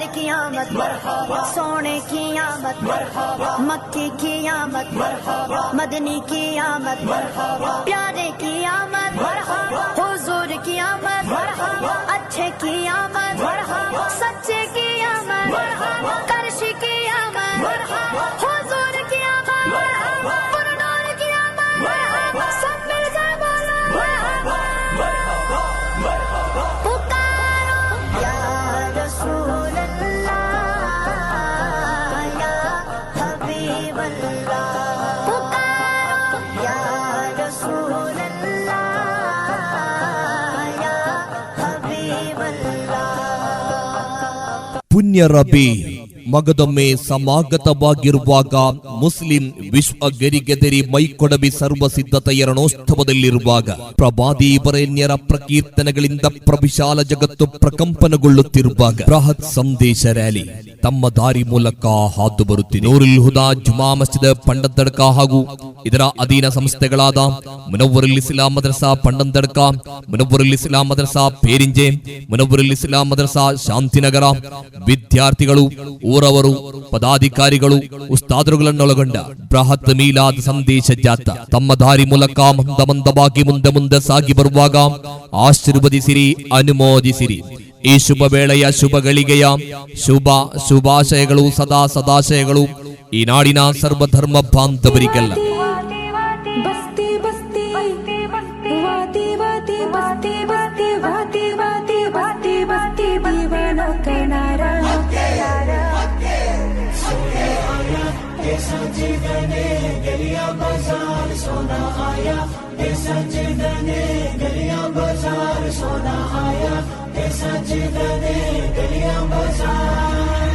سرکار کی آمد مرحبا، سونے کی آمد مرحبا مکی کی آمد مرحبا، مدنی کی آمد مرحبا، پیارے کی آمد مرحبا، حضور کی آمد مرحبا، اچھے کی آمد مرحبا، سچے کی آمد مرحبا، کرشی کی آمد مرحبا ധന്യ റബി ಮಗದೊಮ್ಮೆ ಸಮಾಗತವಾಗಿರುವಾಗ ಮುಸ್ಲಿಂ ವಿಶ್ವ ಗೆರಿಗೆದರಿ ಮೈಕೊಡಬಿ ಸರ್ವ ಸಿದ್ಧತೆಯ ರಣೋತ್ಸವದಲ್ಲಿರುವಾಗ ಪ್ರಭಾದಿ ಬರೆಣ್ಯರ ಪ್ರಕೀರ್ತನೆಗಳಿಂದ ಪ್ರವಿಶಾಲ ಜಗತ್ತು ಪ್ರಕಂಪನಗೊಳ್ಳುತ್ತಿರುವಾಗ ಬೃಹತ್ ಸಂದೇಶ ರ್ಯಾಲಿ ತಮ್ಮ ದಾರಿ ಮೂಲಕ ಹಾದು ಬರುತ್ತಿದೆ. ನೂರುಲ್ ಹುದಾ ಜುಮಾ ಮಸ್ಜಿದ್ ಪಂಡದ್ದಡ್ಕ ಹಾಗೂ ಇದರ ಅಧೀನ ಸಂಸ್ಥೆಗಳಾದ ಮುನವ್ವರುಲ್ ಇಸ್ಲಾಂ ಮದ್ರಸಾ ಪಂಡಂದಡ್ಕ ಮುನವ್ವರುಲ್ ಇಸ್ಲಾಂ ಮದ್ರಸಾ, ಪೇರಿಂಜೆ ಮುನವ್ವರುಲ್ ಇಸ್ಲಾಂ ಮದ್ರಸಾ, ಶಾಂತಿನಗರ ವಿದ್ಯಾರ್ಥಿಗಳು ಊರವರು ಪದಾಧಿಕಾರಿಗಳು, ಉಸ್ತಾದರುಗಳನ್ನೊಳಗೊಂಡ ಬೃಹತ್ ಮೀಲಾದ ಸಂದೇಶ ಜಾತ ತಮ್ಮ ದಾರಿ ಮೂಲಕ ಮಂದ ಮಂದವಾಗಿ ಮುಂದೆ ಮುಂದೆ ಸಾಗಿ ಬರುವಾಗ ಆಶೀರ್ವದಿಸಿರಿ, ಅನುಮೋದಿಸಿರಿ. ಈ ಶುಭ ವೇಳೆಯ ಶುಭ ಶುಭ ಶುಭಾಶಯಗಳು ಸದಾ ಸದಾಶಯಗಳು. ಈ ನಾಡಿನ ಸರ್ವಧರ್ಮ ಬಾಂಧವರಿಗೆಲ್ಲ.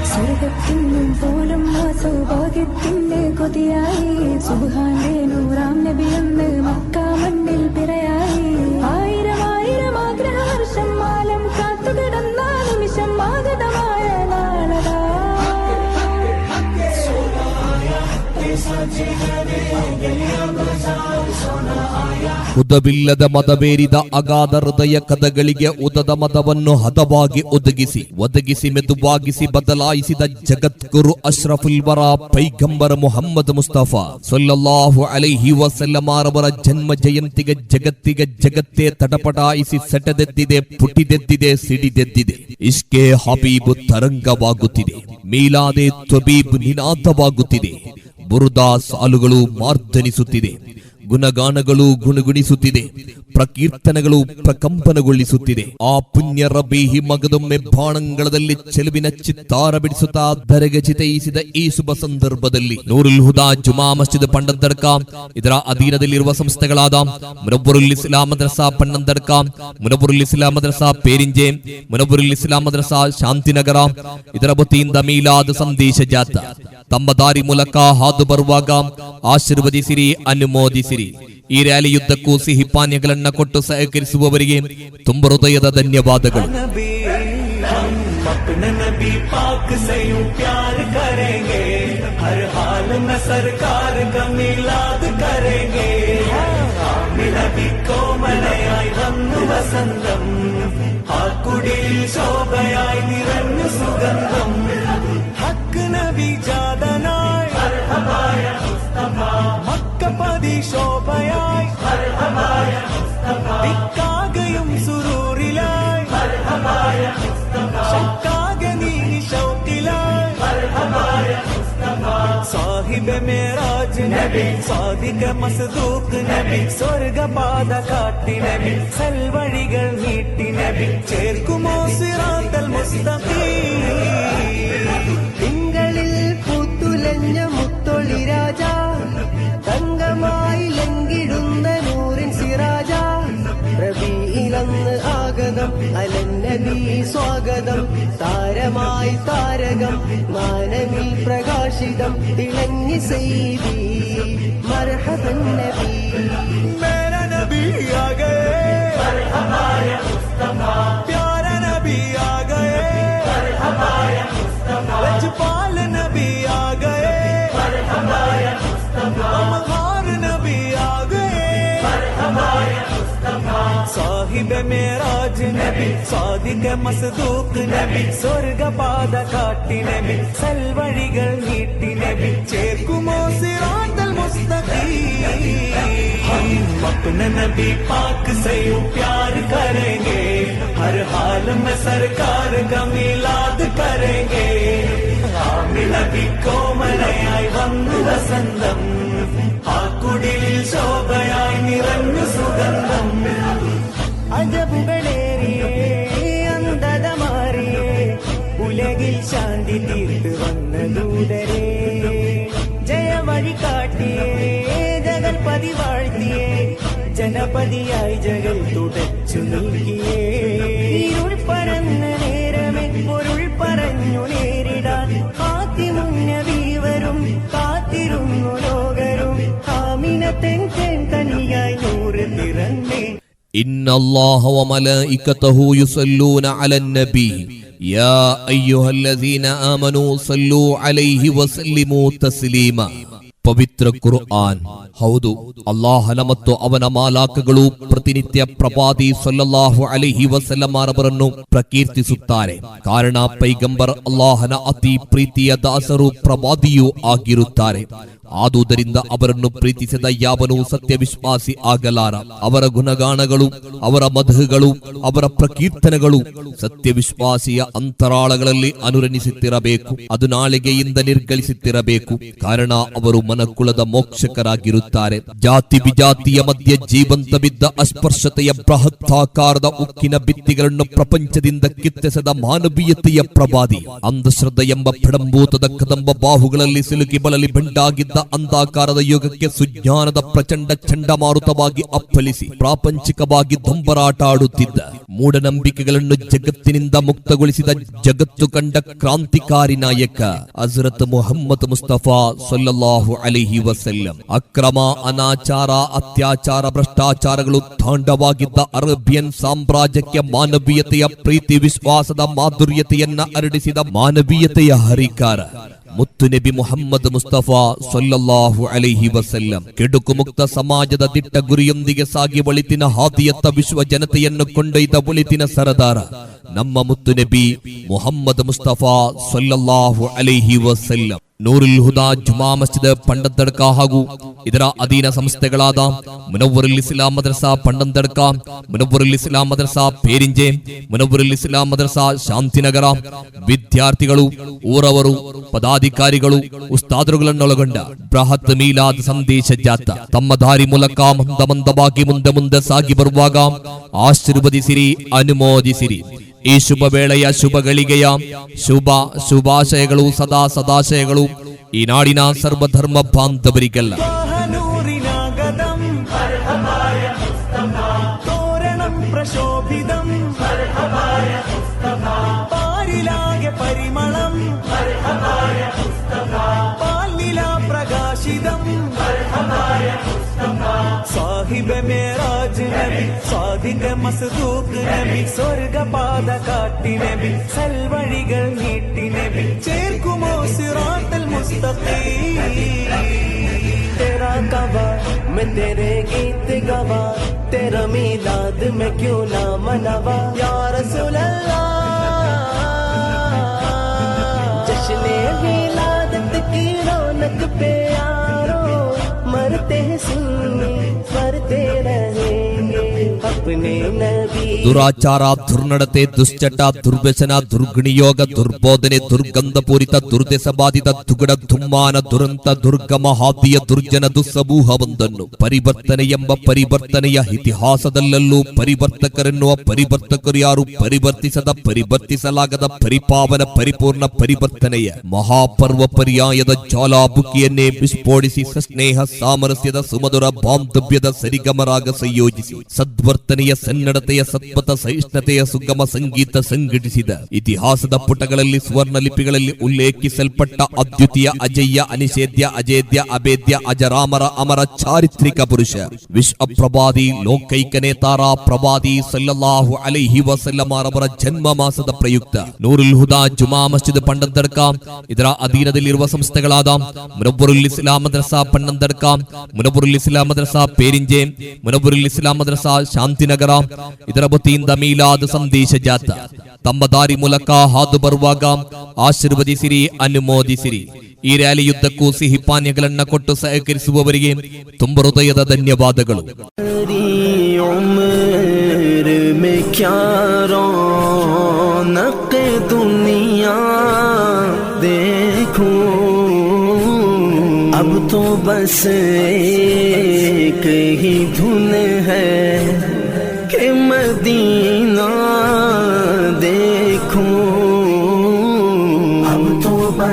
സ്വർഗത്തിനും പോലും ആ സൗഭാഗ്യത്തിന്റെ കൊതിയായി. സുബാന്റെ നൂറാം നബി എന്ന് മക്ക മണ്ണിൽ പിറയായി. ആയിരം ആയിരം ആഗ്രഹർഷം മാലം കാത്തുകിടന്ന നിമിഷം ആഗതമായ നാളതാ ಹುದವಿಲ್ಲದ ಮದವೇರಿದ ಅಗಾಧ ಹೃದಯ ಕದಗಳಿಗೆ ಉದದ ಮದವನ್ನು ಹದವಾಗಿ ಒದಗಿಸಿ ಒದಗಿಸಿ ಮೆದುವಾಗಿಸಿ ಬದಲಾಯಿಸಿದ ಜಗದ್ಗುರು ಅಶ್ರಫುಲ್ ವರ ಪೈಗಂಬರ ಮುಹಮ್ಮದ್ ಮುಸ್ತಫಾ ಸೊಲ್ಲಲ್ಲಾಹು ಅಲೈಹಿ ವಸಲ್ಲಮಾರವರ ಜನ್ಮ ಜಯಂತಿಗೆ ಜಗತ್ತಿಗೆ ಜಗತ್ತೇ ತಟಪಟಾಯಿಸಿ ಸೆಟದೆದ್ದಿದೆ, ಪುಟಿದೆದ್ದಿದೆ, ಸಿಡಿದೆದ್ದಿದೆ. ಇಷ್ಕೆ ಹಬೀಬು ತರಂಗವಾಗುತ್ತಿದೆ, ಮೀಲಾದೆ ತ್ವಬೀಬ್ ನಿನಾದವಾಗುತ್ತಿದೆ. ಬುರುದಾ ಸಾಲುಗಳು ಮಾರ್ದನಿಸುತ್ತಿದೆ. ಗುಣಗಾನಗಳು ಗುಣಗುಣಿಸುತ್ತಿದೆ, ಪ್ರಕೀರ್ತನೆಗಳು ಪ್ರಕಂಪನಗೊಳಿಸುತ್ತಿದೆ. ಆ ಪುಣ್ಯ ರಬೀಹಿ ಮಗದೊಮ್ಮೆ ಬಾಣಂಗಳದಲ್ಲಿ ಚೆಲುವಿನ ಚಿತ್ತಾರ ಬಿಡಿಸುತ್ತಾ ಧರೆಗೆ ಚಿತೈಸಿದ ಈ ಶುಭ ಸಂದರ್ಭದಲ್ಲಿ ನೂರುಲ್ ಹುದಾ ಜುಮಾ ಮಸ್ಜಿದ್ ಪಂಡಂದರ್ಕ ಇದರ ಅಧೀನದಲ್ಲಿರುವ ಸಂಸ್ಥೆಗಳಾದ ಮುನಬ್ಬರುಲ್ ಇಸ್ಲಾಂ ಮದ್ರಸಾ ಪಂಡಂದರ್ಕ ಮುನಬ್ಬರುಲ್ ಇಸ್ಲಾಂ ಮದ್ರಸಾ ಪೇರಿಂಜೆ ಮುನಬ್ಬರುಲ್ ಇಸ್ಲಾಂ ಮದ್ರಸಾ ಶಾಂತಿನಗರ, ಇದರ ವತಿಯಿಂದ ಮೀಲಾದ ಸಂದೇಶ ಜಾತ ತಮ್ಮ ದಾರಿ ಮೂಲಕ ಹಾದು ಬರುವಾಗ ಆಶೀರ್ವದಿಸಿರಿ, ಅನುಮೋದಿಸಿರಿ. ത്തിരി ഈരാലി യുദ്ധക്കൂസി ഹിപ്പാന്യകളെണ്ണ കൊട്ടു സഹകരിച്ചുവരികയും തുമ്പറുതയത ധന്യവാദകൾ ശോഭയാ ദിക്കാകയും സുരൂറിലായി ശക്കാകെ നീ ഷൗക്കിലായി സാഹിബ് മേറാജ് നബി സാദിക മസ്ദൂക്ക് നബി. സ്വർഗപാത കാട്ടി നബി സൽവഴികൾ നീട്ടി നബി. ചേർക്കുമോ സിറാത്തൽ മുസ്തഖീം? സ്വാഗതം. താരമായി താരകം മാനവിൽ പ്രകാശിതം ഇളങ്ങി സെയ്തി മർഹബൻ നബി. अमहार नबी आ गए साहिब സാഹിബ് മേറാജ് നബി സാദിഖ മസ്ദൂഖ് നബി സ്വർഗപാത കാട്ടി നബി സൽവഴികൾ നീട്ടി നബി ചേർക്കുമോ സിറാത്തൽ मुस्तकीम हम अपने नबी पाक से यूं प्यार करेंगे हर हाल में सरकार का मिलाद करेंगे ആമി നബി കോമലയായി വന്നു വസന്തം ആ കുടിലിൽ ശോഭയായി നിറഞ്ഞു സുഗന്ധം അജബുകളേറിയേ അന്ധത മാറിയേ ഉലകിൽ ശാന്തി തീർത്ത് വന്ന ദൂതരേ. ജയവഴി കാട്ടിയേ ജഗൽപതി വാഴ്ത്തിയേ ജനപതിയായി ജഗൽ തുടച്ചു നൽകിയേ ഇരുൾ നേരമേ പൊരുൾ പറഞ്ഞു إن الله وملائكته يصلون على النبي يا أيها الذين آمنوا صلوا عليه وسلموا تسليما ಪವಿತ್ರ ಕುರ್ಆನ್ ಹೌದು ಅಲ್ಲಾಹನ ಮತ್ತು ಅವನ ಮಾಲಾಕಗಳು ಪ್ರತಿನಿತ್ಯ ಪ್ರವಾದಿ ಸೊಲ್ಲಲ್ಲಾಹು ಅಲಿಹಿ ವಸಲ್ಲಮಾರವರನ್ನು ಪ್ರಕೀರ್ತಿಸುತ್ತಾರೆ ಕಾರಣ ಪೈಗಂಬರ್ ಅಲ್ಲಾಹನ ಅತಿ ಪ್ರೀತಿಯ ದಾಸರು ಪ್ರವಾದಿಯೂ ಆಗಿರುತ್ತಾರೆ ಆದುದರಿಂದ ಅವರನ್ನು ಪ್ರೀತಿಸಿದ ಯಾವನೂ ಸತ್ಯವಿಶ್ವಾಸಿ ಆಗಲಾರ. ಅವರ ಗುಣಗಾನಗಳು, ಅವರ ಮಧುಗಳು, ಅವರ ಪ್ರಕೀರ್ತನೆಗಳು ಸತ್ಯವಿಶ್ವಾಸಿಯ ಅಂತರಾಳಗಳಲ್ಲಿ ಅನುರಣಿಸುತ್ತಿರಬೇಕು. ಅದು ನಾಳಿಗೆಯಿಂದ ನಿರ್ಗಳಿಸುತ್ತಿರಬೇಕು ಕಾರಣ ಅವರು ಮನಕುಲದ ಮೋಕ್ಷಕರಾಗಿರುತ್ತಾರೆ. ಜಾತಿ ವಿಜಾತಿಯ ಮಧ್ಯೆ ಜೀವಂತ ಬಿದ್ದ ಅಸ್ಪರ್ಶತೆಯ ಬೃಹತ್ತಾಕಾರದ ಉಕ್ಕಿನ ಬಿತ್ತಿಗಳನ್ನು ಪ್ರಪಂಚದಿಂದ ಕಿತ್ತೆಸೆದ ಮಾನವೀಯತೆಯ ಪ್ರವಾದಿ. ಅಂಧಶ್ರದ್ಧ ಎಂಬ ಪಡಂಭೂತದ ಕದಂಬ ಬಾಹುಗಳಲ್ಲಿ ಸಿಲುಕಿ ಬಳಲಿ ಬೆಂಡಾಗಿದ್ದ ಅಂಧಾಕಾರದ ಯುಗಕ್ಕೆ ಸುಜ್ಞಾನದ ಪ್ರಚಂಡ ಚಂಡಮಾರುತವಾಗಿ ಅಪ್ಪಲಿಸಿ ಪ್ರಾಪಂಚಿಕವಾಗಿ ದೊಂಬರಾಟ ಆಡುತ್ತಿದ್ದ ಮೂಢನಂಬಿಕೆಗಳನ್ನು ಜಗತ್ತಿನಿಂದ ಮುಕ್ತಗೊಳಿಸಿದ ಜಗತ್ತು ಕಂಡ ಕ್ರಾಂತಿಕಾರಿ ನಾಯಕ ಹಜರತ್ ಮೊಹಮ್ಮದ್ ಮುಸ್ತಫಾ ಸೊಲ್ಲಾಹು ಅಲಿಹಿ ವಸಲ್ಲಂ. ಅಕ್ರಮ, ಅನಾಚಾರ, ಅತ್ಯಾಚಾರ, ಭ್ರಷ್ಟಾಚಾರಗಳು ತಾಂಡವಾಗಿದ್ದ ಅರೇಬಿಯನ್ ಸಾಮ್ರಾಜ್ಯಕ್ಕೆ ಮಾನವೀಯತೆಯ ಪ್ರೀತಿ ವಿಶ್ವಾಸದ ಮಾಧುರ್ಯತೆಯನ್ನ ಅರಡಿಸಿದ ಮಾನವೀಯತೆಯ ಹರಿಕಾರ. ಮುತ್ತು ನಬಿ ಮುಹಮ್ಮದ್ ಮುಸ್ತಫಾ ಸೊಲ್ಲಲ್ಲಾಹು ಅಲೈಹಿ ವಸಲ್ಲಂ ಕೆಡುಕು ಮುಕ್ತ ಸಮಾಜದ ದಿಟ್ಟ ಗುರಿಯೊಂದಿಗೆ ಸಾಗಿ ಒಳಿತಿನ ಹಾದಿಯತ್ತ ವಿಶ್ವ ಜನತೆಯನ್ನು ಕೊಂಡೊಯ್ದ ಒಳಿತಿನ ಸರದಾರ ನಮ್ಮ ಮುತ್ತು ನಬಿ ಮುಹಮ್ಮದ್ ಮುಸ್ತಫಾ ಸೊಲ್ಲಲ್ಲಾಹು ಅಲೈಹಿ ವಸಲ್ಲಂ ನೂರುಲ್ ಹುದಾ ಜುಮಾ ಮಸ್ಜಿದ್ ಪಂಡದ್ದಡ್ಕ ಹಾಗೂ ಇದರ ಅಧೀನ ಸಂಸ್ಥೆಗಳಾದ ಮುನವ್ವರುಲ್ ಇಸ್ಲಾಂ ಮದ್ರಸಾ ಪಂಡಂದಡ್ಕ ಮುನವ್ವರುಲ್ ಇಸ್ಲಾಂ ಮದ್ರಸಾ ಪೇರಿಂಜೆ ಮುನವ್ವರುಲ್ ಇಸ್ಲಾಂ ಮದ್ರಸಾ ಶಾಂತಿನಗರ ವಿದ್ಯಾರ್ಥಿಗಳು ಊರವರು ಪದಾಧಿಕಾರಿಗಳು ಉಸ್ತಾದರುಗಳನ್ನೊಳಗೊಂಡ ಬೃಹತ್ ಮೀಲಾದ್ ಸಂದೇಶ ಜಾತ ತಮ್ಮ ದಾರಿ ಮೂಲಕ ಮಂದ ಮಂದವಾಗಿ ಮುಂದೆ ಮುಂದೆ ಸಾಗಿ ಬರುವಾಗ ಆಶೀರ್ವದಿಸಿರಿ ಅನುಮೋದಿಸಿರಿ ಈ ಶುಭ ವೇಳೆಯ ಶುಭ ಗಳಿಗೆಯ ಶುಭ ಶುಭಾಶಯಗಳು ಸದಾ ಸದಾಶಯಗಳು ಈ ನಾಡಿನ ಸರ್ವಧರ್ಮ ಬಾಂಧವರಿಗೆಲ್ಲ വാഹനൂറിനാഗതം തോരണം പ്രശോഭിതം പാരിലാകെ പരിമളം പാലില പ്രകാശിതം സാഹിബ് മേറാജ് ನಬಿ ಸ್ವಾದಿಗ ಮಸದೂಕ್ ನಬಿ ಸ್ವರ್ಗ ಪಾದ ಕಾಟಿ ನಬಿ ಸಲ್ವಣಿಗಳ್ ನೀಟಿ ನಬಿ ಚೇರ್ಕುಮೋ ಸಿರಾತಲ್ ಮುಸ್ತಕಿ تیرا کعبہ میں تیرے گیت گوا تیرا میلاد میں کیوں نہ منوا یا رسول اللہ جشن میلادت کی رونک پہ آرو مرتے سنی مرتے رہے ದುರಾಚಾರ, ದುರ್ನಡತೆ, ದುಶ್ಚಟ, ದುರ್ವ್ಯಸನ ದುರ್ಗಣಿಯೋಗ ದುರ್ಬೋಧನೆ, ದುರ್ಗಂಧಪೂರಿತ ದುರ್ದೆಸ ಬಾಧಿತ ದುಗಡ, ದುಮ್ಮಾನ, ದುರಂತ, ದುರ್ಗಮ, ಹಾದಿಯ, ದುರ್ಜನ, ದುಸ್ಸಮೂಹವೊಂದನ್ನು ಪರಿವರ್ತನೆ ಎಂಬ ಪರಿವರ್ತನೆಯ ಇತಿಹಾಸದಲ್ಲೂ ಪರಿವರ್ತಕರೆನ್ನುವ ಪರಿವರ್ತಕರು ಯಾರು? ಪರಿವರ್ತಿಸದ, ಪರಿವರ್ತಿಸಲಾಗದ, ಪರಿಪಾವನ, ಪರಿಪೂರ್ಣ ಪರಿವರ್ತನೆಯ ಮಹಾಪರ್ವ ಪರ್ಯಾಯದ ಜ್ವಾಲಾಬುಕಿಯನ್ನೇ ವಿಸ್ಫೋಡಿಸಿ ಸ್ನೇಹ ಸಾಮರಸ್ಯದ, ಸುಮಧುರ, ಬಾಂಧವ್ಯದ ಸರಿಗಮರಾಗ ಸಂಯೋಜಿಸಿ ಸದ್ವರ್ತನೆಯ ಸನ್ನಡತೆಯ ಸತ್ಪಥ ಸಹಿಷ್ಣುತೆಯ ಸುಗಮ ಸಂಗೀತ ಸಂಘಟಿಸಿದ ಇತಿಹಾಸದ ಪುಟಗಳಲ್ಲಿ ಸ್ವರ್ಣ ಲಿಪಿಗಳಲ್ಲಿ ಉಲ್ಲೇಖಿಸಲ್ಪಟ್ಟ ಅದ್ವಿತೀಯ ಅಜಯ್ಯ ಅನಿಷೇಧ್ಯ ಅಜೇದ್ಯ ಅಭೇದ್ಯ ಅಜರಾಮರ ಅಮರ ಚಾರಿತ್ರಿಕ ಪುರುಷ ವಿಶ್ವ ಪ್ರವಾದಿ ಲೋಕೈಕ ನೇತಾರ ಪ್ರವಾದಿ ಸಲ್ಲಲ್ಲಾಹು ಅಲೈಹಿ ವಸಲ್ಲಮರವರ ಜನ್ಮ ಮಾಸದ ಪ್ರಯುಕ್ತ ನೂರುಲ್ ಹುದಾ ಜುಮಾ ಮಸ್ಜಿದ್ ಪಂಡಂದಡ್ಕ ಇದರ ಅಧೀನದಲ್ಲಿರುವ ಸಂಸ್ಥೆಗಳಾದ ಮುನವ್ವರುಲ್ ಇಸ್ಲಾಂ ಮದ್ರಸಾ ಪಣ್ಣಂದಡ್ಕ ಮುನವ್ವರುಲ್ ಇಸ್ಲಾಂ ಮದ್ರಸಾ ಪೇರಿಂಜೆ ಮುನವ್ವರುಲ್ ಇಸ್ಲಾಂ ಮದ್ರಸಾ ಶಾಂತಿ ಶಾಂತಿನಗರ ಇದರ ವತಿಯಿಂದ ಮೀಲಾದ್ ಸಂದೇಶ ಜಾತ ತಮ್ಮ ದಾರಿ ಮೂಲಕ ಹಾದು ಬರುವಾಗ ಆಶೀರ್ವದಿಸಿರಿ ಅನುಮೋದಿಸಿರಿ ಈ ರ್ಯಾಲಿಯುದ್ದಕ್ಕೂ ಸಿಹಿ ಪಾನೀಯಗಳನ್ನ ಕೊಟ್ಟು ಸಹಕರಿಸುವವರಿಗೆ ತುಂಬ ಹೃದಯದ ಧನ್ಯವಾದಗಳು तेरी उम्र में क्या रौनक दुनिया देखूं अब तो बस एक ही धुन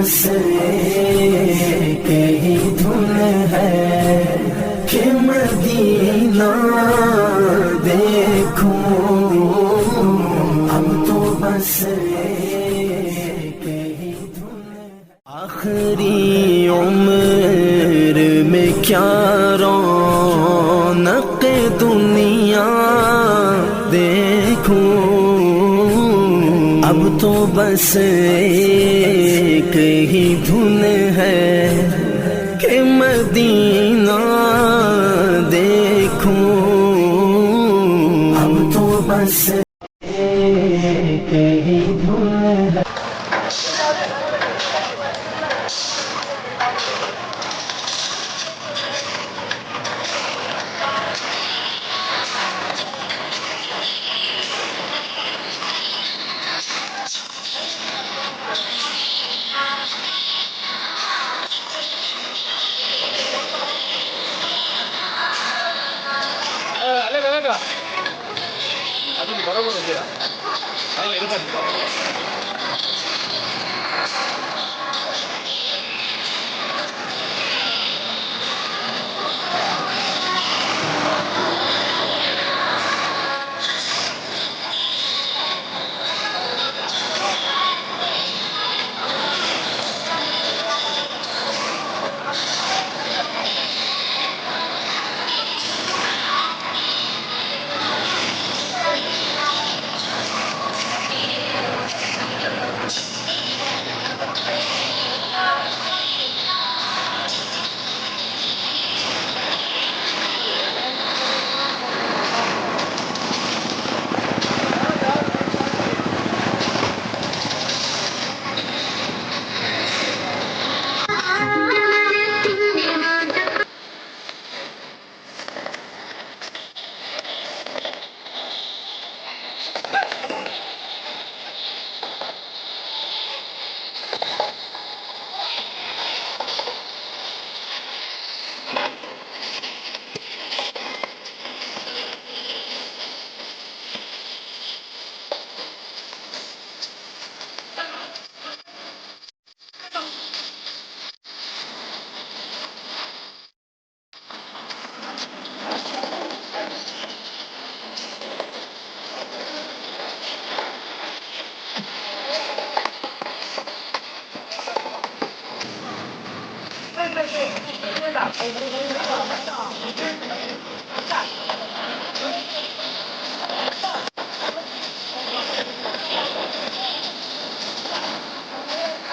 مسئلے ہے کہ مدینہ تو مسئلے آخری عمر میں کیا رونق دنیا دیکھوں؟ اب تو بس یہی دھن ہے کہ مدینہ دیکھوں۔ ہم تو بس ایک ہی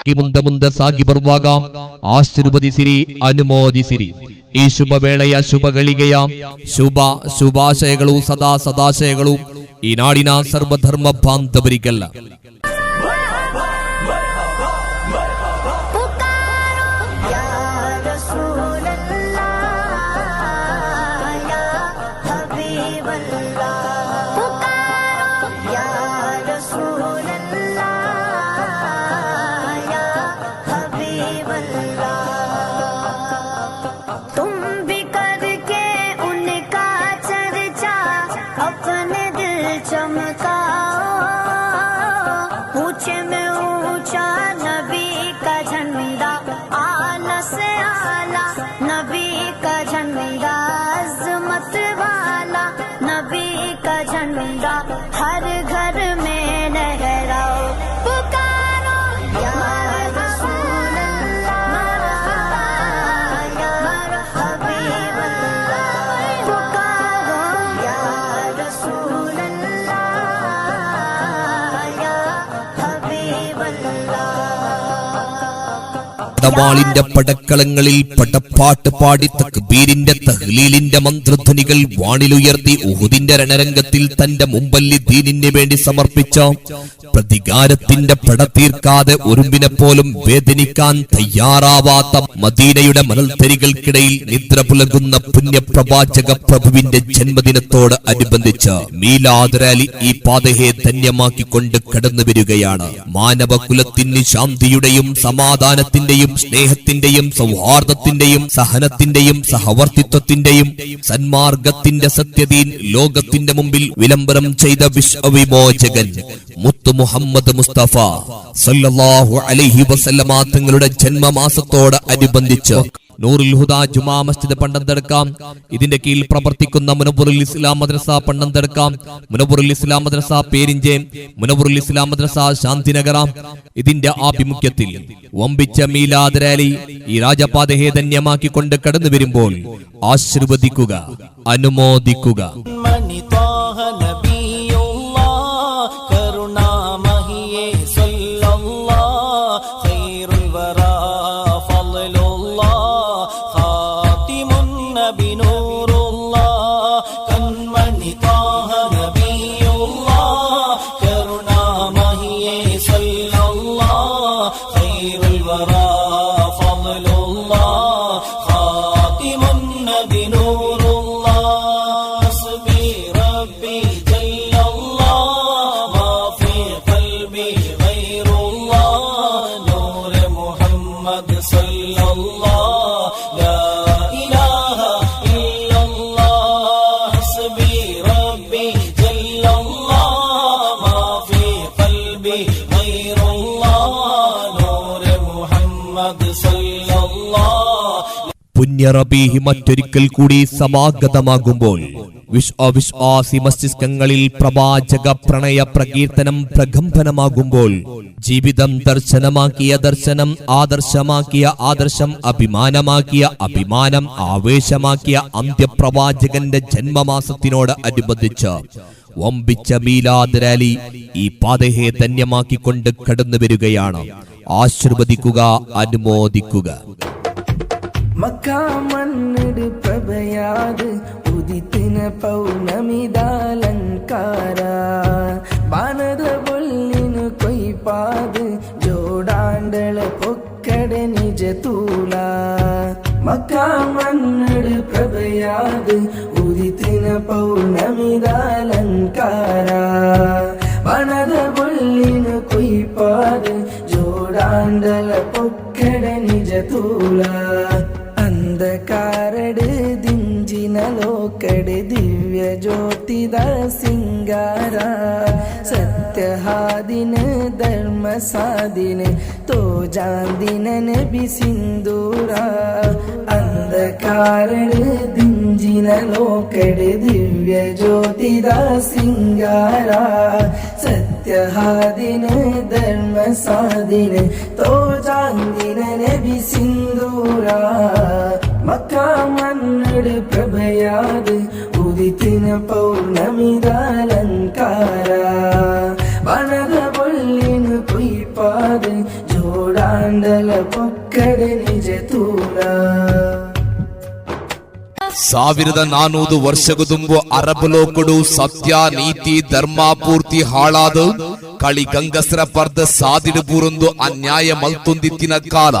ಈ ಮುಂದೆ ಮುಂದೆ ಸಾಗಿ ಬರುವಾಗ ಆಶೀರ್ವದಿಸಿರಿ ಅನುಮೋದಿಸಿರಿ ಈ ಶುಭ ವೇಳೆಯ ಶುಭ ಗಳಿಗೆಯ ಶುಭ ಶುಭಾಶಯಗಳು ಸದಾ ಸದಾಶಯಗಳು ಈ ನಾಡಿನ ಸರ್ವಧರ್ಮ ಬಾಂಧವರಿಗೆಲ್ಲ പടവാളിന്റെ പടക്കളങ്ങളിൽ പടപ്പാട്ട് പാടി തക്ബീരിന്റെ തഹ്ലീലിന്റെ മന്ത്രധ്വനികൾ വാണിലുയർത്തി ഉഹുദിന്റെ രണരംഗത്തിൽ തന്റെ മുമ്പല്ലി ദീനിന് വേണ്ടി സമർപ്പിച്ച പ്രതികാരത്തിന്റെ പട തീർക്കാതെ ഉറുമ്പിനെ പോലും വേദനിക്കാൻ തയ്യാറാവാത്ത മദീനയുടെ മണൽത്തരികൾക്കിടയിൽ നിദ്ര പുലകുന്ന പുണ്യപ്രവാചക പ്രഭുവിന്റെ ജന്മദിനത്തോട് അനുബന്ധിച്ച് മീലാദരാലി ഈ പാതയെ ധന്യമാക്കിക്കൊണ്ട് കടന്നു വരികയാണ് മാനവകുലത്തിന് ശാന്തിയുടെയും സമാധാനത്തിന്റെയും സ്നേഹത്തിന്റെയും സൗഹാർദ്ദത്തിന്റെയും സഹനത്തിന്റെയും സഹവർത്തിത്വത്തിന്റെയും സന്മാർഗത്തിന്റെ സത്യതീൻ ലോകത്തിന്റെ മുമ്പിൽ വിളംബരം ചെയ്ത വിശ്വവിമോചകൻ മുത്തു മുഹമ്മദ് മുസ്തഫ സല്ലല്ലാഹു അലൈഹി വസല്ലമ തങ്ങളുടെ ജന്മമാസത്തോട് അനുബന്ധിച്ച് നൂറുൽ ഹുദ ജുമാ മസ്ജിദ് പണ്ടന്തെടുക്കാം ഇതിന്റെ കീഴിൽ പ്രവർത്തിക്കുന്ന മുനബുറുൽ ഇസ്ലാം മദ്രസ പണ്ടന്തെടുക്കാം മുനബുറുൽ ഇസ്ലാം മദ്രസ പേരിഞ്ചെ. മുനബുറുൽ ഇസ്ലാം മദ്രസ ശാന്തിനഗറ ഇതിന്റെ ആഭിമുഖ്യത്തിൽ വമ്പിച്ച മീലാദ് റാലി ഈ രാജപാതയെ ധന്യമാക്കിക്കൊണ്ട് കടന്നു വരുമ്പോൾ ആശീർവദിക്കുക അനുമോദിക്കുക. പുണ്യറബീഹി മറ്റൊരിക്കൽ കൂടി സമാഗതമാകുമ്പോൾ വിശ്വാസി മസ്തിഷ്കങ്ങളിൽ പ്രവാചക പ്രണയ പ്രകീർത്തനം പ്രകമ്പനമാകുമ്പോൾ ജീവിതം ദർശനമാക്കിയ ദർശനം ആദർശമാക്കിയ ആദർശം അഭിമാനമാക്കിയ അഭിമാനം ആവേശമാക്കിയ അന്ത്യപ്രവാചകന്റെ ജന്മമാസത്തിനോട് അനുബന്ധിച്ച് വമ്പിച്ച മീലാദ് റാലി ഈ പാതയെ ധന്യമാക്കിക്കൊണ്ട് കടന്നു വരികയാണ് ആശീർവദിക്കുക അനുമോദിക്കുക. പ്രഭയാത് ഉദിത്തിന പൗർണമിതാലങ്കാര ಜೋಡಾಂಡಳ ಪೊಕ್ಕಡ ನಿಜ ತೂಲ ಅಂಧಕಾರಡು ದಿಂಜಿನ ಲೋಕಡೆ ದಿವ್ಯ ಜ್ಯೋತಿದ ಸಿಂಗಾರ ಸತ್ಯ ಹಾದಿನ ಧರ್ಮ ಸಾಧಿನ ತೋಜಾಂದಿನ ನಬಿ ಸಿಂಧೂರ ಅಂಧಕಾರಡು ದಿಂಜಿನ ಲೋಕಡೆ ದಿವ್ಯ ಜ್ಯೋತಿದ ಸಿಂಗಾರ ಸತ್ಯ ത്യാഗത്തിന് ധർമ്മസാദിന് തോജാന്തിന നബി സിന്ദൂര. മക്ക മണ്ണട് പ്രഭയാത് ഉദിത്തിന് പൗർണമിതാലങ്കാര. വനത പൊള്ളിന് പൊയ്പാത് ജോടാണ്ടല പൊക്കട് നിജ തൂരാ ಸಾವಿರದ ನಾನೂರು ವರ್ಷಗದುಂಬು ಅರಬ್ ಲೋಕಡು ಸತ್ಯ ನೀತಿ ಧರ್ಮ ಪೂರ್ತಿ ಹಾಳಾದ ಕಳಿ ಗಂಗಸರ ಪರ್ದ ಸಾದಿಡು ಬೂರೊಂದು ಅನ್ಯಾಯ ಮಲ್ತೊಂದಿತ್ತಿನ ಕಾಲ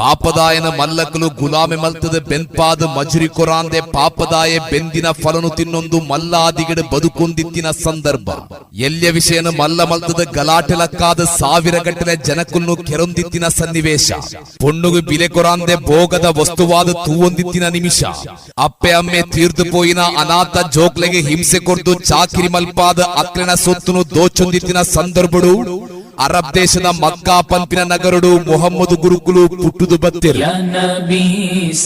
ಪಾಪದಾಯನ ಮಲ್ಲಕಲು ಗುಲಾಮೆ ಮಲ್ತದ ಬೆಂಪಾದ ಮಜುರಿ ಕೊರಾಂದೆ ಪಾಪದಾಯ ಬೆಂದಿನ ಫಲನು ತಿನ್ನೊಂದು ಮಲ್ಲಾದಿಗಡೆ ಬದುಕೊಂದಿತ್ತಿನ ಸಂದರ್ಭ. ಎಲ್ಲ ವಿಷಯನ ಮಲ್ಲ ಮಲ್ತದ ಗಲಾಟೆ ಲಕ್ಕಾದ ಸಾವಿರ ಗಟ್ಟಲೆ ಜನಕುಲ್ನು ಕೆರೊಂದಿತ್ತಿನ ಸನ್ನಿವೇಶ. ಪೊಣ್ಣುಗು ಬಿಲೆ ಕೊರಾಂದೆ ಭೋಗದ ವಸ್ತುವಾದ ತೂವೊಂದಿತ್ತಿನ ನಿಮಿಷ. ಅಪ್ಪೆ ಅಮ್ಮೆ ತೀರ್ದು ಪೋಯಿನ ಅನಾಥ ಜೋಕ್ಲೆಗೆ ಹಿಂಸೆ ಕೊಡ್ದು ಚಾಕಿರಿ ಮಲ್ಪಾದ ಅಕ್ಲೆನ ಸೊತ್ತುನು ದೋಚೊಂದಿತ್ತಿನ ಸಂದರ್ಭಡು. ಅರಬ್ ದೇಶದ ಮಕ್ಕಾ ಪಂಪಿನ ನಗರಡು ಮೊಹಮ್ಮದ್ ಗುರುಕುಲು ಪುಟ್ಟುದು ಬತ್ತಿರು يا نبي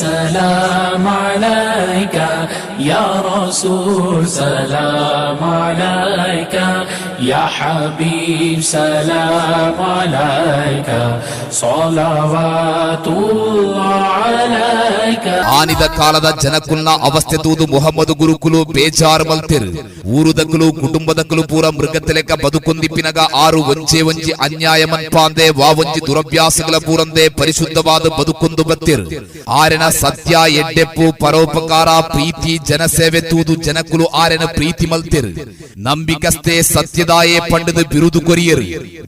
سلام عليك يا رسول سلام عليك يا حبيب سلام عليك صلوات الله عليك ಆನಿದ ಕಾಲದ ಜನಕ್ಕುಲ್ನ ಅವಸ್ಥೆ ತೂದು ಮೊಹಮ್ಮದ್ ಗುರುಕುಲು ಬೇಜಾರು ಮಲ್ತಿರು ಊರುದಕ್ಕಲು ಕುಟುಂಬದಕ್ಕಲು ಪೂರ ಮೃಗತೆ ಲೆಕ್ಕ ಬದುಕೊಂದಿಪ್ಪಿನಗ ಆರು ಒಂಚೆ ಒಂಚೆ ಒಂಜಿ ಅನ್ಯಾಯ ಮನ್ಪಾಂದೆ ವಾವೊಂಜಿ ದುರಭ್ಯಾಸಗಳ ಪೂರಂದೆ ಪರಿಶುದ್ಧವಾದ ಬದುಕೊಂದು ಬತ್ತಿರ್ ಆರೆನ ಸತ್ಯ ಎಡ್ಡೆಪ್ಪು ಪರೋಪಕಾರ ಪ್ರೀತಿ ಜನಸೇವೆ ತೂದು ಜನಕುಲು ಆರೆನ ಪ್ರೀತಿ ಮಲ್ತಿರ್ ನಂಬಿಕಸ್ತೆ ಸತ್ಯದಾಯೇ ಪಂಡದ ಬಿರುದು ಕೊರಿಯರ್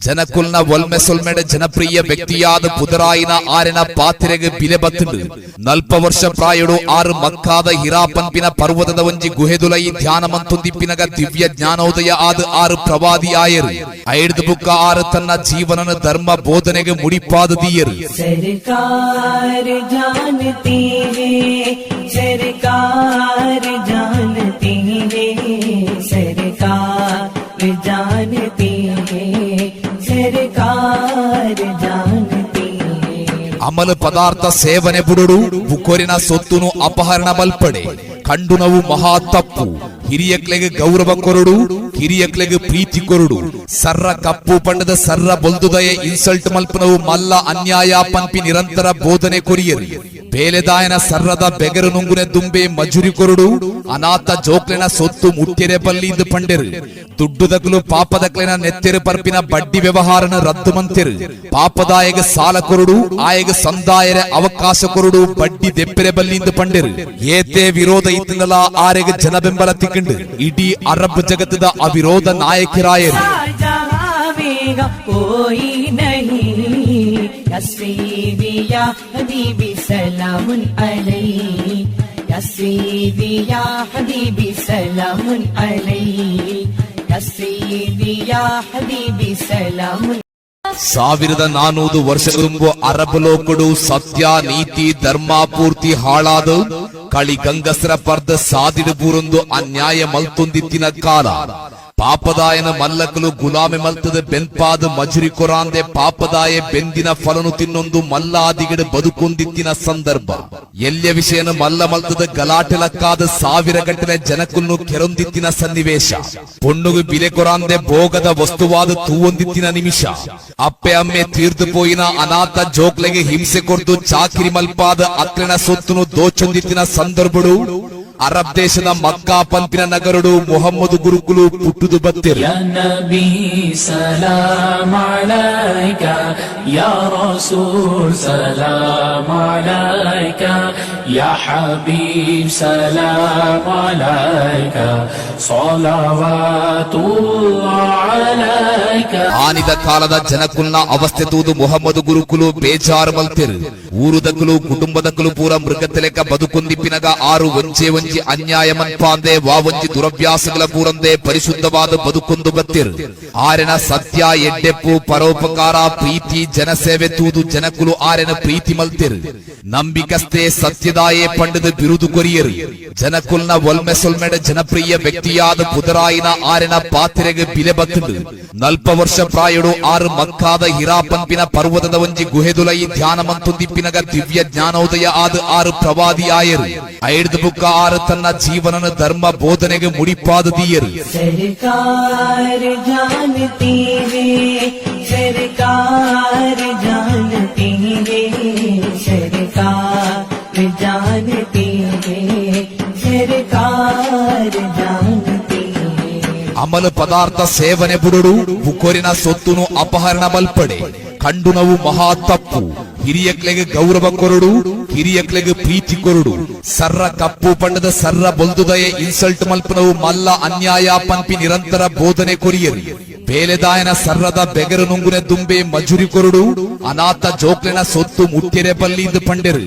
ಜನಕುಲ್ನ ಒಲ್ಮೆ ಸೊಲ್ಮೆಡ ಜನಪ್ರಿಯ ವ್ಯಕ್ತಿಯಾದ ಪುದರಾಯಿನ ಆರೆನ ಪಾತ್ರೆಗೆ ಬಿಲೆ ಬತ್ತುಂಡು ನಲ್ಪ ವರ್ಷ ಪ್ರಾಯುಡು ಆರು ಮಕ್ಕಾದ ಹಿರಾ ಪಂಪಿನ ಪರ್ವತದ ಒಂಜಿ ಗುಹೆದುಲೈ ಧ್ಯಾನ ಮಂತೊಂದಿಪ್ಪಿನಗ ದಿವ್ಯ ಜ್ಞಾನೋದಯ ಆದ ಆರು ಪ್ರವಾದಿ ಆಯರು ಐಡ್ದು ಬುಕ್ಕ ಆರು ತನ್ನ ಜೀವನನ ಧರ್ಮ ಬೋಧನೆಗೆ ಮುಡಿಪಾದದೀಯರು सरकार जानती है सरकार जानती है सरकार जानती है सरकार जानती है ಅಮಲು ಪದಾರ್ಥ ಸೇವನೆ ಬುಡುಡು ಬುಕೋರಿನ ಸೊತ್ತುನು ಅಪಹರಣ ಮಲ್ಪಡೆ ಕಂಡುನವು ಮಹಾ ತಪ್ಪು ಹಿರಿಯಕ್ಲೆಗೆ ಗೌರವ ಕೊರಡು ಹಿರಿಯಕ್ಲೆಗೆ ಪ್ರೀತಿ ಕೊರಡು. ಸರ್ರ ಕಪ್ಪು ಪಂಡದ ಸರ್ರ ಬೊಲ್ದುದಯ ಇನ್ಸಲ್ಟ್ ಮಲ್ಪನವು ಮಲ್ಲ ಅನ್ಯಾಯ ಪಂಪಿ ನಿರಂತರ ಬೋಧನೆ ಕೊರಿಯರು. ಬೇಲೆದಾಯನ ಸರ್ರದ ಬೆಗರು ನುಂಗುನೆ ದುಂಬೆ ಮಜುರಿ ಕೊರುಡು. ಅನಾಥ ಜೋಕ್ಲೆನ ಸೊತ್ತು ಮುಟ್ಟಿರೆ ಬಲ್ಲಿಂದು ಪಂಡೆರು. ದುಡ್ಡುದಕಲು ಪಾಪದಕ್ಲೆನ ನೆತ್ತೆರು ಪರ್ಪಿನ ಬಡ್ಡಿ ವ್ಯವಹಾರನ ರದ್ದು ಮಂತೆರು. ಪಾಪದಾಯಗ ಸಾಲ ಕೊರುಡು, ಆಯಗ ಸಂದಾಯರ ಅವಕಾಶ ಕೊರುಡು, ಬಡ್ಡಿ ದೆಪ್ಪೆರೆ ಬಲ್ಲಿಂದು ಪಂಡೆರು. ಏತೆ ವಿರೋಧ ಇತ್ತಿನಲ ಆರೆಗ ಜನ ಬೆಂಬಲ ತಿಕ್ಕಂಡು. ಇಡೀ ಅರಬ್ ಜಗತ್ತದ അവിരോധനായ കിറായൻ कोई नहीं यस्वीबिया हबीबी सलामुन अलै यस्वीबिया हबीबी सलामुन अलै यस्वीबिया हबीबी सलामुन ಸಾವಿರದ ನಾನೂರು ವರ್ಷ ತುಂಬು ಅರಬ್ ಲೋಕಡು ಸತ್ಯ, ನೀತಿ, ಧರ್ಮ ಪೂರ್ತಿ ಹಾಳಾದ ಕಳಿ ಗಂಗಸರ ಪರ್ದ ಸಾದಿಡು ಬೂರೊಂದು ಅನ್ಯಾಯ ಮಲ್ತೊಂದಿತ್ತಿನ ಕಾಲ. ಪಾಪದಾಯನ ಮಲ್ಲಕಲು ಗುಲಾಮಿ ಮಲ್ತದ ಬೆನ್ಪಾದ ಮಜುರಿ ಕೊರಾಂದೆ ಪಾಪದಾಯ ಬೆಂದಿನ ಫಲನು ತಿನ್ನೊಂದು ಮಲ್ಲಾದಿಗಿಡ ಬದುಕೊಂದಿತ್ತಿನ ಸಂದರ್ಭ. ಎಲ್ಯ ವಿಷಯನ ಮಲ್ಲ ಮಲ್ತದ ಗಲಾಟೆಲಕ್ಕಾದ ಸಾವಿರ ಗಟ್ಟಲೆ ಜನಕನ್ನು ಕೆರೊಂದಿತ್ತಿನ ಸನ್ನಿವೇಶ. ಪೊಣ್ಣುಗು ಬಿಲೆ ಕೊರಾಂದೆ ಭೋಗದ ವಸ್ತುವಾದ ತೂವೊಂದಿತ್ತಿನ ನಿಮಿಷ. ಅಪ್ಪೆ ಅಮ್ಮೆ ತೀರ್ದು ಪೋಯಿನ ಅನಾಥ ಜೋಕ್ಲೆಗೆ ಹಿಂಸೆ ಕೊಡ್ದು ಚಾಕಿರಿ ಮಲ್ಪಾದ ಅಕ್ರಣ ಸೊತ್ತುನು ದೋಚೊಂದಿತ್ತಿನ ಸಂದರ್ಭಡು. ಅರಬ್ ದೇಶದ ಮಕ್ಕಾ ಪಂತಿನ ನಗರಡು ಮೊಹಮ್ಮದ್ ಗುರುಕುಲು ಪುಟ್ಟುದು ಬತ್ತಿರ. ಯಾ ರಸೂಲ್ ಸಲಾಮ ಅಲೈಕ يا رسول سلام عليك يا حبيب سلام عليك صلوات الله عليك ಆನಿದ ಕಾಲದ ಜನಕುಲ್ನ ಅವಸ್ಥೆ ತೂದು ಮೊಹಮ್ಮದ್ ಗುರುಕುಲು ಬೇಜಾರು ಮಲ್ತಿರು ಊರುದಕ್ಕಲು ಕುಟುಂಬದಕ್ಕಲು ಪೂರ ಮೃಗತೆಲೆಕ ಬದುಕೊಂದಿಪ್ಪಿನಗ ಆರು ಒಂಜೆ ಒಂಜಿ ಅನ್ಯಾಯ ಮನ್ಪಾಂದೆ ವಾವೊಂಜಿ ದುರಭ್ಯಾಸಗಳ ಪೂರಂದೆ ಪರಿಶುದ್ಧವಾದ ಬದುಕೊಂದು ಬತ್ತಿರು ಆರೆನ ಸತ್ಯ ಎಡ್ಡೆಪ್ಪು ಪರೋಪಕಾರ ಪ್ರೀತಿ ಜನಸೇವೆ ತೂದು ಜನಕುಲು ಆರೆನ ಪ್ರೀತಿ ಮಲ್ತಿರು ನಂಬಿಕಸ್ತೆ ಸತ್ಯದಾಯೇ ಪಂಡದ ಬಿರುದು ಕೊರಿಯರು ಜನಕುಲ್ನ ಒಲ್ಮೆ ಸೊಲ್ಮೆಡ ಜನಪ್ರಿಯ ವ್ಯಕ್ತಿಯಾದ ಪುದರಾಯಿನ ಆರೆನ ಪಾತ್ರೆಗೆ ಬಿಲೆ ಬತ್ತುಂಡು ನಲ್ಪ ವರ್ಷ ಪ್ರಾಯುಡು ಆರು ಮಕ್ಕಾದ ಹಿರಾ ಪಂಪಿನ ಪರ್ವತದ ಒಂಜಿ ಗುಹೆದುಲೈ ಧ್ಯಾನ ಮಂತೊಂದಿಪ್ಪಿನಗ ದಿವ್ಯ ಜ್ಞಾನೋದಯ ಆದ ಆರು ಪ್ರವಾದಿ ಆಯರು ಐಡ್ದು ಬುಕ್ಕ ಆರು ತನ್ನ ಜೀವನನ ಧರ್ಮ ಬೋಧನೆಗೆ ಮುಡಿಪಾದದೀಯರು सरकार जानती है सरकार जानती ಅಮಲು ಪದಾರ್ಥ ಸೇವನೆ ಬುಡುಡು ಬುಕೋರಿನ ಸೊತ್ತುನು ಅಪಹರಣ ಬಲ್ಪಡೆ. ಕಂಡು ನಾವು ಮಹಾ ತಪ್ಪು. ಹಿರಿಯಕ್ಲೆಗೆ ಗೌರವ ಕೊರಡು ಹಿರಿಯಕ್ಲೆಗೆ ಪ್ರೀತಿ ಕೊರಡು. ಸರ್ರ ಕಪ್ಪು ಪಂಡದ ಸರ್ರ ಬೊಲ್ದುದಯ ಇನ್ಸಲ್ಟ್ ಮಲ್ಪನವು ಮಲ್ಲ ಅನ್ಯಾಯ ಪಂಪಿ ನಿರಂತರ ಬೋಧನೆ ಕೊರಿಯರು. ಬೇಲೆದಾಯನ ಸರ್ರದ ಬೆಗರು ನುಂಗುನೆ ದುಂಬೆ ಮಜುರಿ ಕೊರಡು ಅನಾಥ ಜೋಕ್ಲೆನ ಸೊತ್ತು ಮುಟ್ಟಿರೆ ಬಲ್ಲಿ ಇದು ಪಂಡೆರು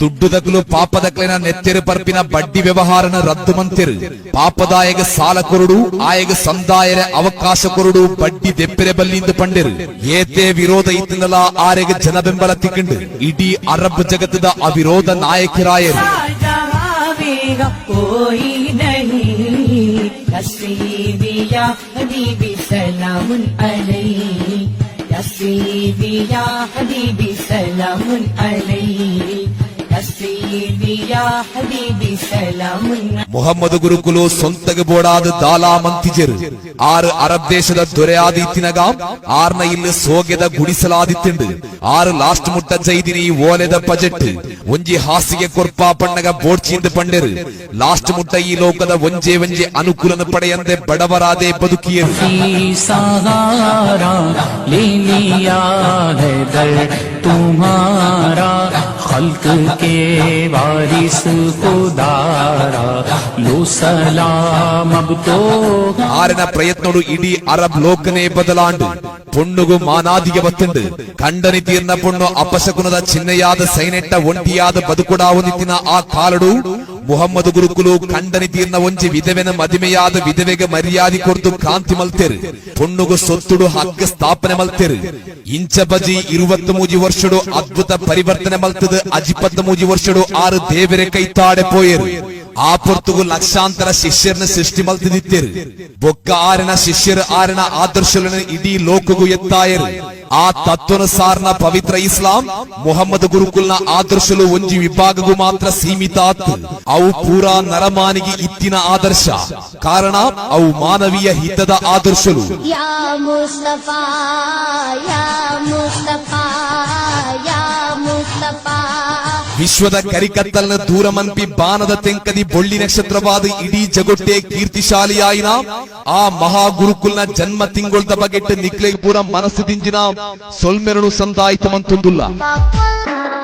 ದುಡ್ಡು ತಗಲು ಪಾಪದಕ್ಲೆನ ನೆತ್ತೆರು ಪರ್ಪಿನ ಬಡ್ಡಿ ವ್ಯವಹಾರನ ರದ್ದು ಮಂತೆರು ಪಾಪದಾಯಗ ಸಾಲ ಕೊರಡು ಆಯಗ ಸಂದಾಯರ ಅವಕಾಶ ಕೊರಡು ಬಡ್ಡಿ ದೆಪ್ಪೆರೆ ಬಲ್ಲಿ ಇದು ಪಂಡೆರು ಏತೆ ವಿರೋಧ ಇತ್ತಿನಲ್ಲ ಆರೆಗ ಜನ ಬೆಂಬಲ ತಿಕ್ಕಂಡು ಇಡೀ ಅರಬ್ ಜಗತ್ತದ ಅವಿರೋಧ ನಾಯಕರಾಯರು ಹೋಯಿ ನಹಿ ಕಸೀದಿಯ ದೀವಿ سلام عليك يا سيدي يا حبيبي سلام عليك ಮುಹಮ್ಮದ್ ಗುರುಕುಲು ಸೊಂತಗೆ ಬೋಡಾದ ದಾಲಾ ಮಂತಿಜರು ಆರು ಅರಬ್ ದೇಶದ ದೊರೆಯಾದಿತ್ತಿನಗ ಆರ್ನ ಇಲ್ಲಿ ಸೋಗೆದ ಗುಡಿಸಲಾದಿತ್ತುಂಡು ಆರು ಲಾಸ್ಟ್ ಮುಟ್ಟ ಜೈದಿನಿ ಓಲೆದ ಬಜೆಟ್ ಒಂಜಿ ಹಾಸಿಗೆ ಕೊರ್ಪ ಪಣ್ಣಗ ಬೋಡ್ಚಿಂದ ಪಂಡೆರು ಲಾಸ್ಟ್ ಮುಟ್ಟ ಈ ಲೋಕದ ಒಂಜೆ ಒಂಜೆ ಅನುಕೂಲನ ಪಡೆಯಂದೆ ಬಡವರಾದೆ ಬದುಕಿಯರು की सहारा ले लिया है दर तुम्हारा खल्क के वारिस खुदारा लो सलाम अब तो ಆರಿನ ಪ್ರಯತ್ನಡು ಇಡೀ ಅರಬ್ ಲೋಕನೇ ಬದಲಾಂಡು ಪೊಣ್ಣುಗು ಮಾನಾದಿಗೆ ಬತ್ತುಂಡು ಕಂಡನಿ ತೀರ್ನ ಪೊಣ್ಣು ಅಪಶಕುನದ ಚಿಹ್ನೆಯಾದ ಸೈನೆಟ್ಟ ಒಂಟಿಯಾದ ಬದುಕುಡಾವನಿತ್ತಿನ ಆ ಕಾಲಡು ಮುಹಮ್ಮದ್ ಗುರುಕುಲು ಕಂಡನಿ ತೀರ್ನ ಒಂಜಿ ವಿಧವೆನ ಮದಿಮೆಯಾದ ವಿಧವೆಗೆ ಮರ್ಯಾದೆ ಕೊಡ್ತು ಕಾಂತಿ ಮಲ್ತೆರು ಪೊಣ್ಣುಗು ಸೊತ್ತುಡು ಹಕ್ಕ ಸ್ಥಾಪನೆ ಮಲ್ತೆರು ಇಂಚ ಬಜಿ ಇರುವತ್ತು ಮೂಜಿ ವರ್ಷಡು ಅದ್ಭುತ ಪರಿವರ್ತನೆ ಮಲ್ತದ ಅಜಿಪತ್ತ ಮೂಜಿ ವರ್ಷಡು ಆರು ದೇವರೆ ಕೈತಾಡೆ ಪೋಯರು ಆ ಲಕ್ಷಾಂತರ ಶಿಷ್ಯರನ್ನ ಸೃಷ್ಟಿ ಮಲ್ತಿದ್ದಿತ್ತೀರಿ ಬೊಕ್ಕ ಆರನ ಶಿಷ್ಯರ ಆರನ ಆದರ್ಶಗಳನ್ನ ಇಡೀ ಲೋಕಗೂ ಎತ್ತಾಯರು. ಆ ತತ್ವನ ಸಾರನ ಪವಿತ್ರ ಇಸ್ಲಾಂ ಮೊಹಮ್ಮದ್ ಗುರುಕುಲ್ನ ಆದರ್ಶಲು ಒಂಜಿ ವಿಭಾಗಗೂ ಮಾತ್ರ ಸೀಮಿತ ಆತು. ಅವು ಪೂರಾ ನರಮಾನಿಗೆ ಇತ್ತಿನ ಆದರ್ಶ. ಕಾರಣ, ಅವು ಮಾನವೀಯ ಹಿತದ ಆದರ್ಶಲು. ಯಾ ಮುಸ್ತಫಾ ಯಾ ಮುಸ್ತಫಾ, ಯಾ ವಿಶ್ವದ ಕರಿಕತ್ತಲ್ನ ದೂರ ಮನ್ಪಿ ಬಾನದ ತೆಂಕದಿ ಬೊಳ್ಳಿ ನಕ್ಷತ್ರವಾದ ಇಡೀ ಜಗೊಟ್ಟೆ ಕೀರ್ತಿಶಾಲಿಯಾಯಿನ ಆ ಮಹಾ ಗುರುಕುಲ್ನ ಜನ್ಮ ತಿಂಗೊಳ್ದ ಬಗೆಟ್ಟು ನಿಕ್ಲೆಗ್ ಪೂರ ಮನಸ್ಸು ದಿಂಜಿನ ಸೊಲ್ಮೆರಳು ಸಂದಾಯಿತಮಂತೊಂದುಲ್ಲ. सोने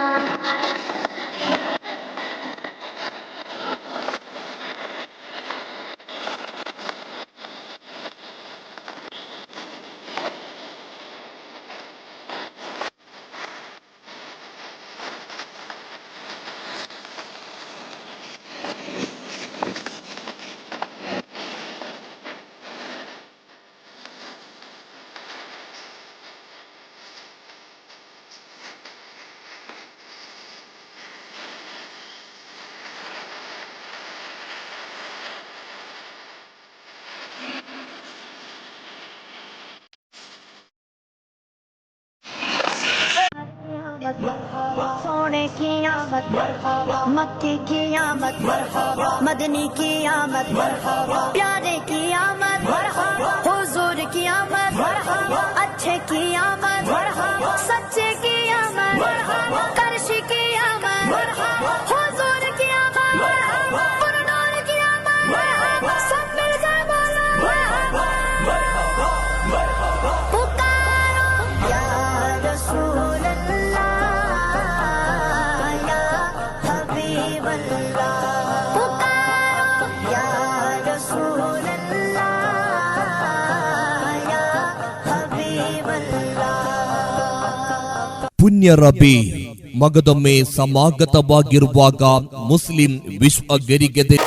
مکے کی آمد، مرحبا، مدنی کی آمد، مرحبا، پیارے کی آمد، مرحبا، حضور کی آمد، مرحبا، اچھے کی آمد، مرحبا ಪುಣ್ಯ ರಬಿ ಮಗದೊಮ್ಮೆ ಸಮಾಗತವಾಗಿರುವಾಗ ಮುಸ್ಲಿಂ ವಿಶ್ವ ಗೆರಿಗೆದೆ